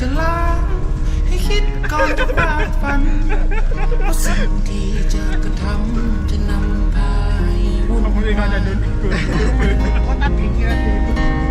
จะล้างให้คิดก่อนจะฟาดฟันเพราะสิ่งที่เจอกระทำจะนำพาให้วุ่นขอบคุณที่เขาวาจะยดูปืนเขาตัดทิ้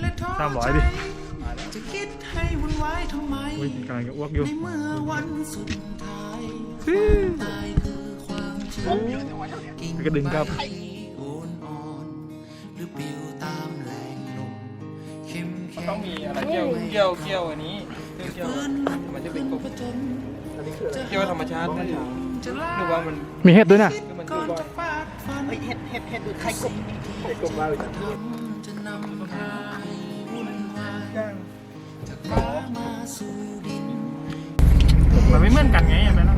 และท้อสามร้อยใจดิจะคิดให้วุ่นวายทำไม อุ้ยกำลังจะอ้วกอยู่ในเมื่อวันสุดท้ายตายคือความจริงกิ่งแล้วก็ดึงกลับ ใบโอนอ่อนหรือปลิวตามแรงลมเข้มแข็ง ต้องมีอะไรเกี่ยวเกี่ยวเกี่ยวอันนี้เกี่ยวเกี่ยวฟื้นมันจะเป็นกบผจญเกี่ยวธรรมชาติหรือจะล้าหรือว่ามันมีเห็ดด้วยนะมันก่ดูอนบ่อยจะฟาดฟันเห็ดเห็ดเห็ดหรือไข่กบไข่กบว่า จะทำจะนำพาให้วุ่นวายจากฟ้ามาสู่ดินมันไม่เหมือนกันไงอย่างนั้น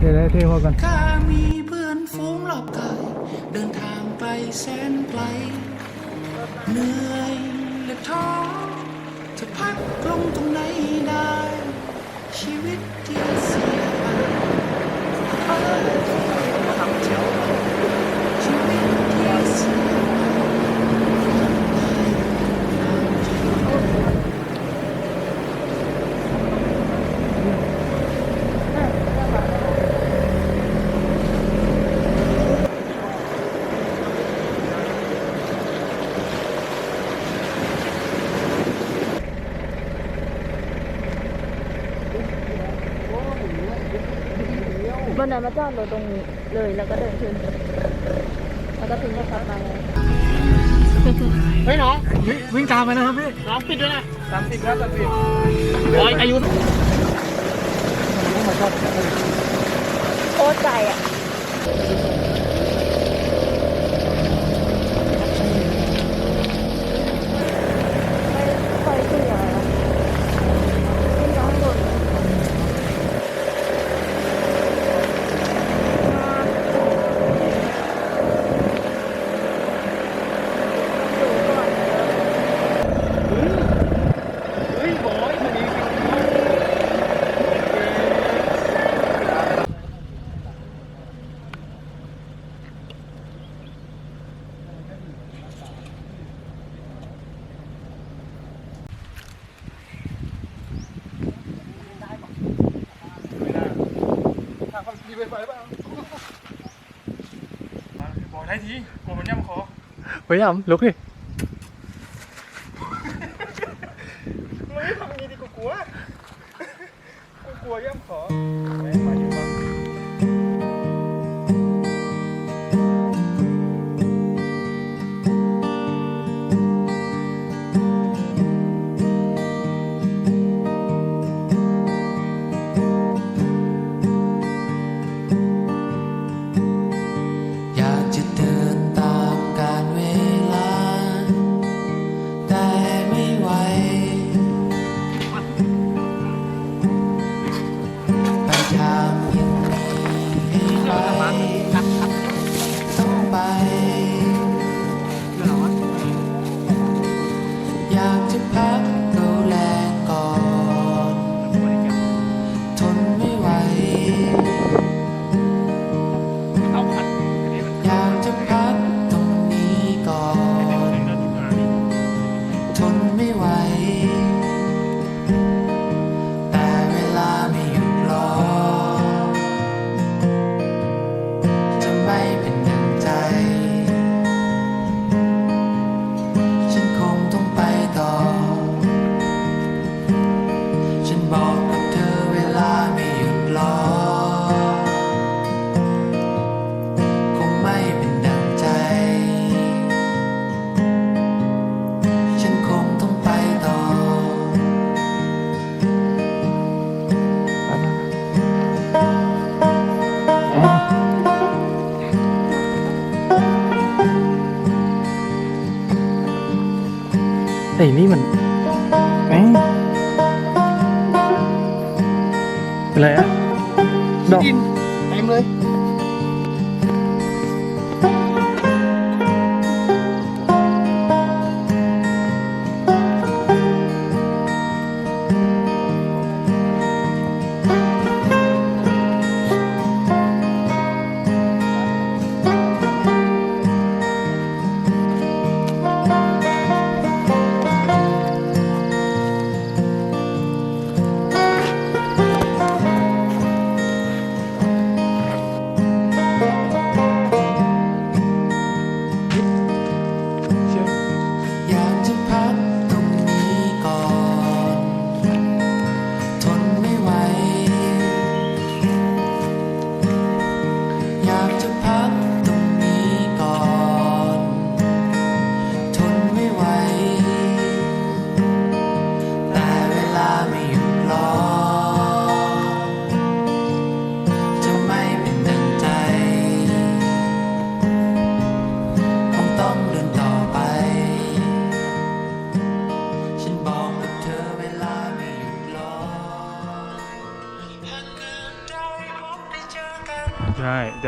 เท่ได้เท่พอกันข้ามีเพื่อนฝูงรอบกาย เดินทางไกลแสนไกล เหนื่อยและท้อจะพักลงตรงไหนได้ ชีวิตที่เสียไปเออชีวิตที่เสียไป วันนั้นมาจอดรถตรงนี้เลยแล้วก็เดินขึ้นแล้วก็ถึงจะขับมาเลยเฮ้ยน้องวิ่งตามไปนะครับพี่น้องปิดด้วยนะสามสิบแล้วสามสิบร้อยอายุโคตรใจอะ ไม่ค่อยเชื่อนะขึ้นข้างบนสูงกว่า เฮ้ยบอยพอดี บอกได้ทีกลัวมันย่ำคอพยายามลุกดิ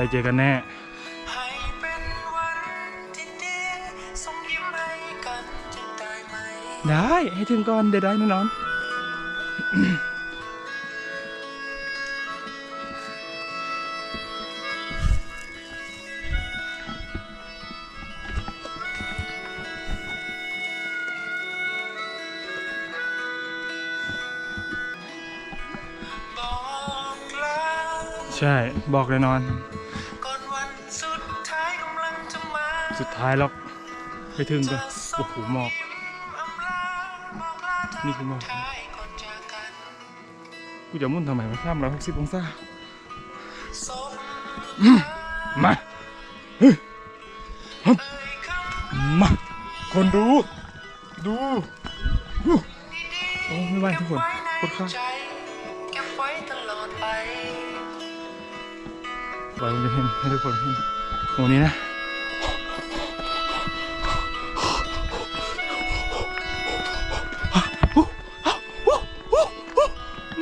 ได้เจอกันแน่ให้เป็นวันที่ดีส่งยิ้มให้กันจะได้ไหมได้ให้ถึงก่อนเดี๋ยวได้แน่นอน ใช่บอกแน่นอนก่อนวันสุดท้ายกำลังจะมาสุดท้ายแล้วไปถึงกันโอ้โหหมอกอำลาบอกลาทางนี่คือหมอกท้ายก่อนจากกันกูจะมุ่นทำไมวะสามร้อยหกสิบองศาสมมาเฮ้ยฮึบมา คนดูดูอู้โอ้ไม่ไหวทุกคนปวดขา ไว้มันจะเห็นให้ทุกคนเห็นโอ้นี้นะ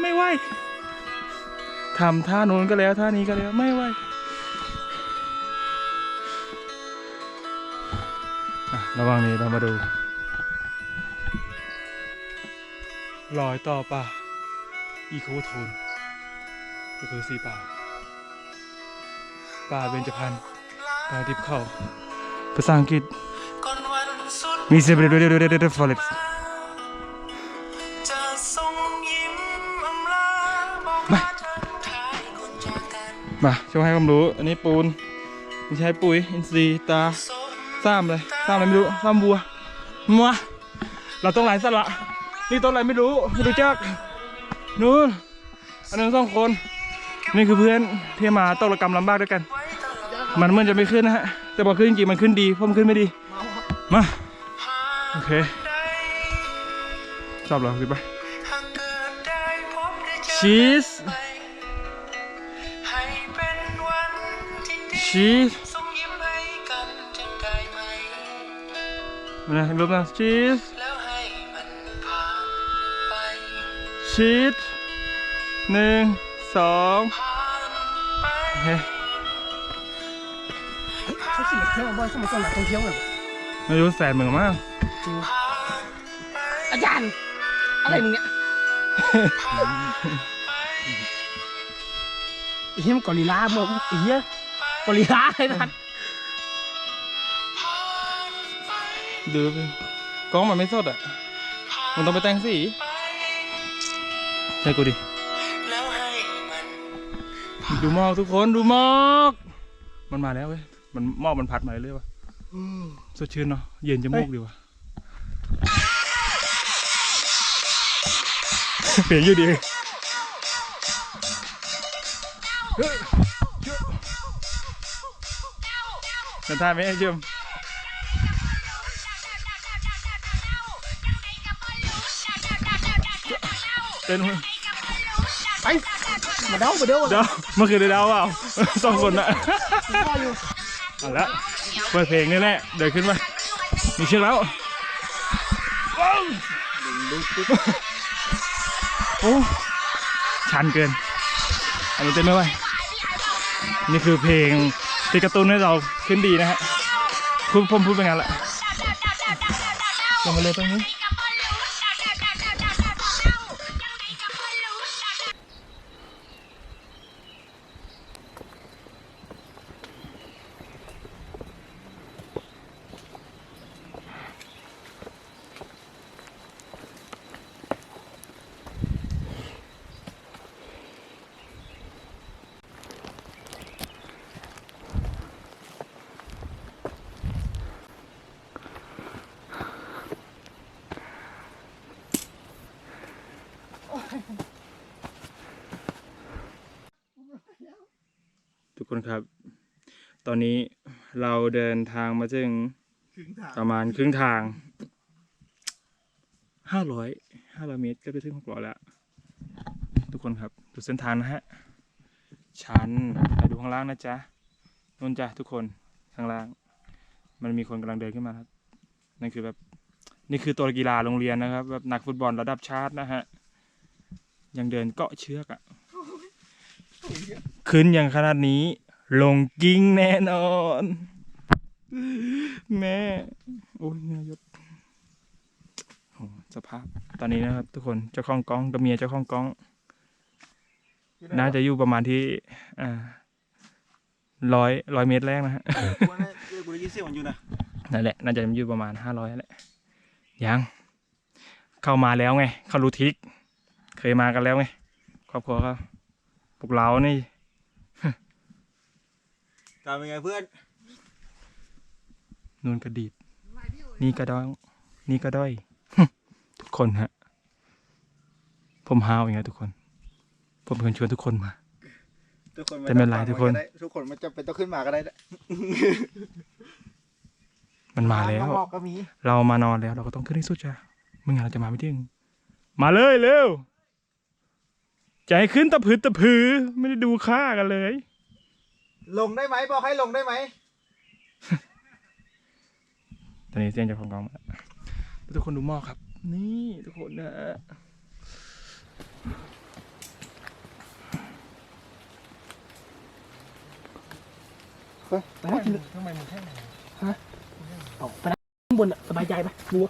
ไม่ไหวทำท่าโน้นก็แล้วท่านี้ก็แล้วไม่ไหวระหว่างนี้เรามาดูรอยต่อป่าอีโคโทนก็คือสีป่า ป่าเบญจพรรณป่าดิบเข้าภาษาอังกฤษก่อนวันสุดมีเซเบรเดเดเดเดฟอเรสจะส่งยิ้มอำลาบอกลาทางท้ายก่อนจากกันมาช่วยให้ความรู้ อันนี้ปูนไม่ใช่ปุ๋ยอินทรีย์ตาสมซ้ำเลยซ้ำอะไรไม่รู้ซ้ำบัวมัวเราต้องหลายสละ นี่ต้นอะไรไม่รู้ ไม่รู้จัก นู้นอันนั้นสองคน นี่คือเพื่อนที่มาตกระกรรมลำบากด้วยกันไว้ตลอดมันเหมือนจะไม่ขึ้นนะฮะ แต่พอขึ้นจริงๆมันขึ้นดีเพราะมันขึ้นไม่ดี มา โอเคได้ชอบเหรอขึ้นไปหากเกิดได้พบได้เจอชีสไปให้เป็นวันที่ดีชีสส่งยิ้มให้กันจะได้ไหมนะรูปนะชีสแล้วให้มันผ่านไปชีสหนึ่ง สองผ่านไปโอเคเขาขี่รถเที่ยวบ่อยเขามาสมัครท่องเที่ยวกันไม่รู้แสนเหมือนมากผ่านไปอาจารย์อะไรมึงเนี่ยผ่านไปไอ้เหี้ยมันกอริลลามึงไอ้เหี้ยกอริลลาเลยนะผ่านไปดูไปกล้องมันไม่สดอะ มันต้องไปแต่งสีไปใช่กูดิแล้วให้มัน ดูหมอกทุกคนดูหมอก มันมาแล้วเว้ยมันหมอกมันพัดมาเรื่อยๆว่ะสดชื่นเนาะเย็นจมูกดีว่ะเปลี่ยนยู่ดีเฮ้ยจะท่าไหมไอ้เชื่อมเต้นไป มาเด้ามาเด้าเดาเมื่อคืนได้เดาเปล่าสองคนน่ะเอาละเปิดเพลงนี่แหละเดินขึ้นมามีเชือกแล้วโอ้ชันเกิน อันนี้เต้นไม่ไหวนี่คือเพลงที่กระตุ้นให้เราขึ้นดีนะฮะพูดผมพูดไปงั้นแหละลงมาเลยตรงนี้ ทุก คนครับ ตอนนี้เราเดินทางมาถึงถึงถามประมาณครึ่งทางห้าร้อยห้าร้อยเมตรก็ไปถึงหกร้อยแล้ว ทุกคนครับดูเส้นทางนะฮะชันไปดูข้างล่างนะจ๊ะนู่นจ้ะทุกคนข้างล่าง มันมีคนกำลังเดินขึ้นมาครับนั่นคือแบบนี่คือตัวกีฬาโรงเรียนนะครับแบบนักฟุตบอลระดับชาตินะฮะยังเดินเกาะเชือกอะ ขึ้นอย่างขนาดนี้ ลงกิ้งแน่นอน แม่ โอ้ยเหงายศโอ้สภาพ ตอนนี้นะครับ ทุกคน เจ้าของกล้องกับเมียเจ้าของกล้อง น่าจะอยู่ประมาณที่ อ่าร้อยร้อยเมตรแรกนะฮะกูนะเออกูได้ยินเสียงมันอยู่นะนั่นแหละ น่าจะอยู่ประมาณห้าร้อยแหละ ยัง เข้ามาแล้วไง เขารู้ทริก เคยมากันแล้วไง ครอบครัวเขาพวกเรานี่ การเป็นไงเพื่อน นูนกระดีด นี่กระดอง นี่กระด้อย ทุกคนฮะ ผมฮาวอย่างเงี้ยทุกคน ผมเป็นคนชวนทุกคนมา ทุกคนแต่ไม่เป็นไรทุกคนได้ทุกคนมันจะเป็นต้องขึ้นมาก็ได้นะมันมาแล้วทงออกก็มี เรามานอนแล้วเราก็ต้องขึ้นให้สุดจ้ะไม่งั้นเราจะมาไม่ถึง มาเลยเร็วจะให้ขึ้นตะพืดตะพือไม่ได้ดูค่ากันเลย ลงได้ไหมบอกให้ลงได้ไหมตอนนี้เสียงจากของกองมาแล้วทุกคนดูหม้อกครับ นี่ทุกคนนะฮะไปนะทำไมมึงแค่ไหนข้างบนอะสบายใจไหมดู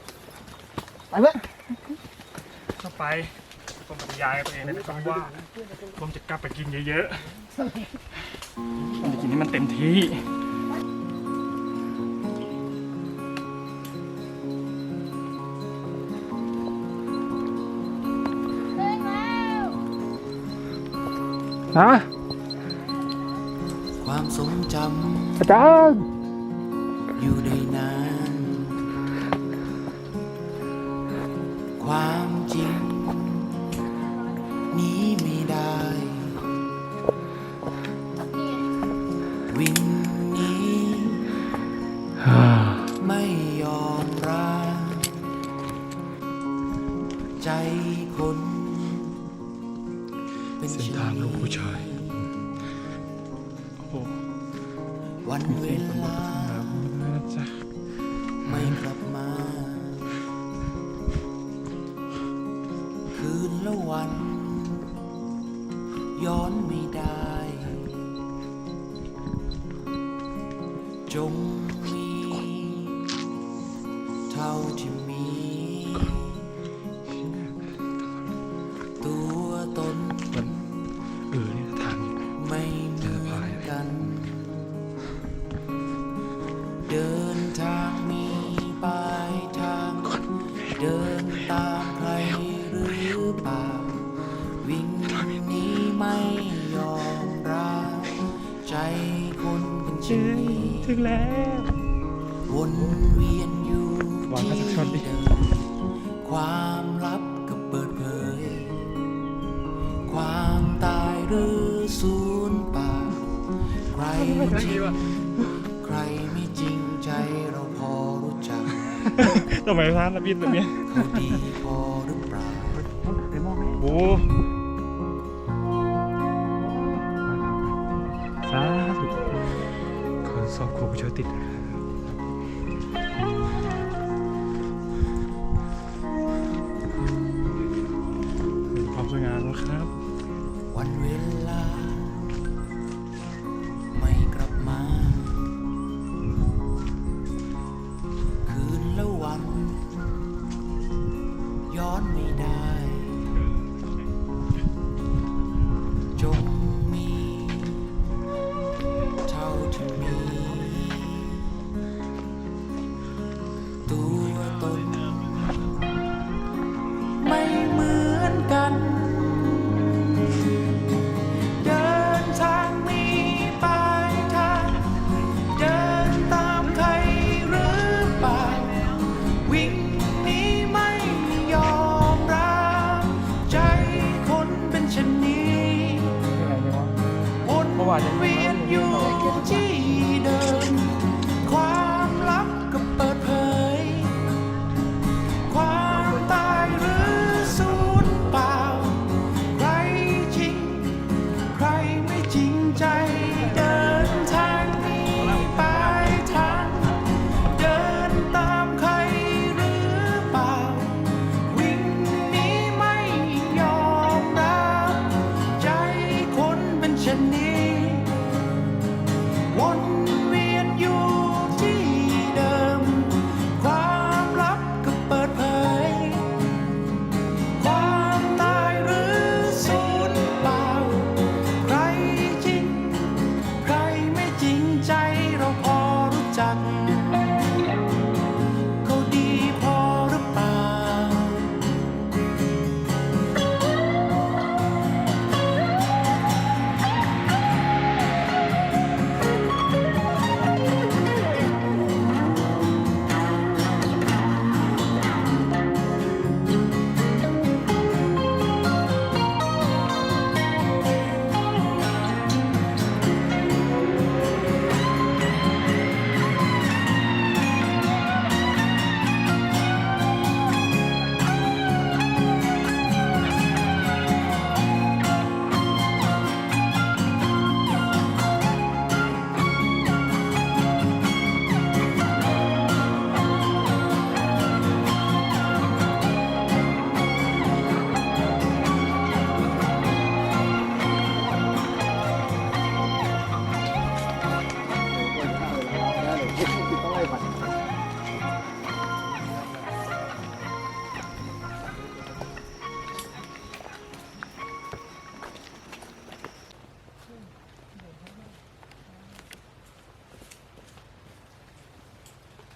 ไปเพื่อนเข้าไป ผมบรรยายกับตัวเองได้คำว่าผมจะกลับไปกินเยอะๆผมจะกินให้มันเต็มที่ ฮะความทรงจอาจารย์ ใครจริงใครไม่จริงใจเราพอรู้จักทำไมพลาดนะพี่แบบเนี้ยเขาดีพอหรือเปล่าโอ้สาธุขอสอบครูผู้ช่วยติด die.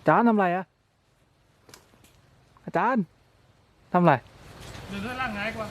จารย์ทำไรอะอาจารย์ทำไรเดินด้านล่างง่ายกว่า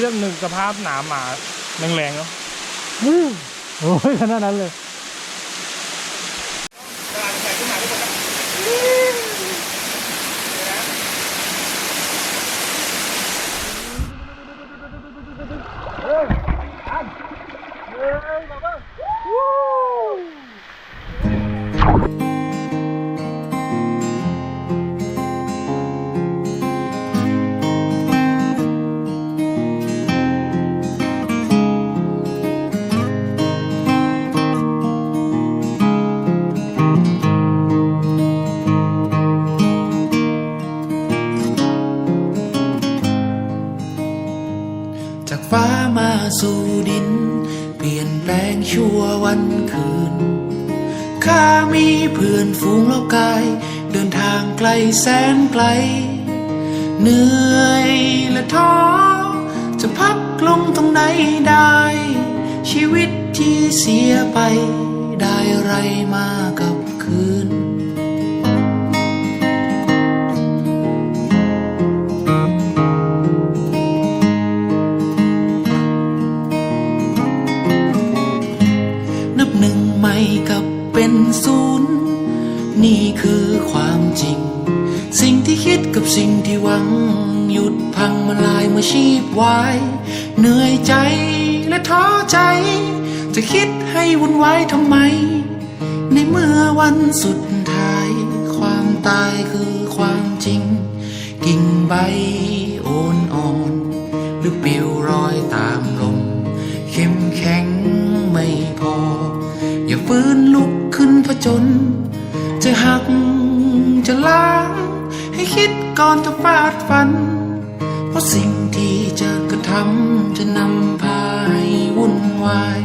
นี่องหนึ่งสภาพหนามหมาแรงๆเนาะโอ้ยขนาดนั้นเลย แสนไกล เหนื่อยและท้อจะพักลงตรงไหนได้ ชีวิตที่เสียไป ได้ไรมากับคืน นับหนึ่งใหม่กับเป็นศูนย์นี่คือความ สิ่งที่หวัง หยุดพังมาลายเมื่อชีพวาย เหนื่อยใจและท้อใจ จะคิดให้วุ่นวายทำไม ในเมื่อวันสุดท้าย ความตายคือความจริง กิ่งใบโอนอ่อน หรือปลิวรอยตามลม เข้มแข็งไม่พอ อย่าฟื้นลุกขึ้นผจญจะหัก ก่อนจะฟาดฟัน เพราะสิ่งที่จะกระทำจะนำพาให้วุ่นวาย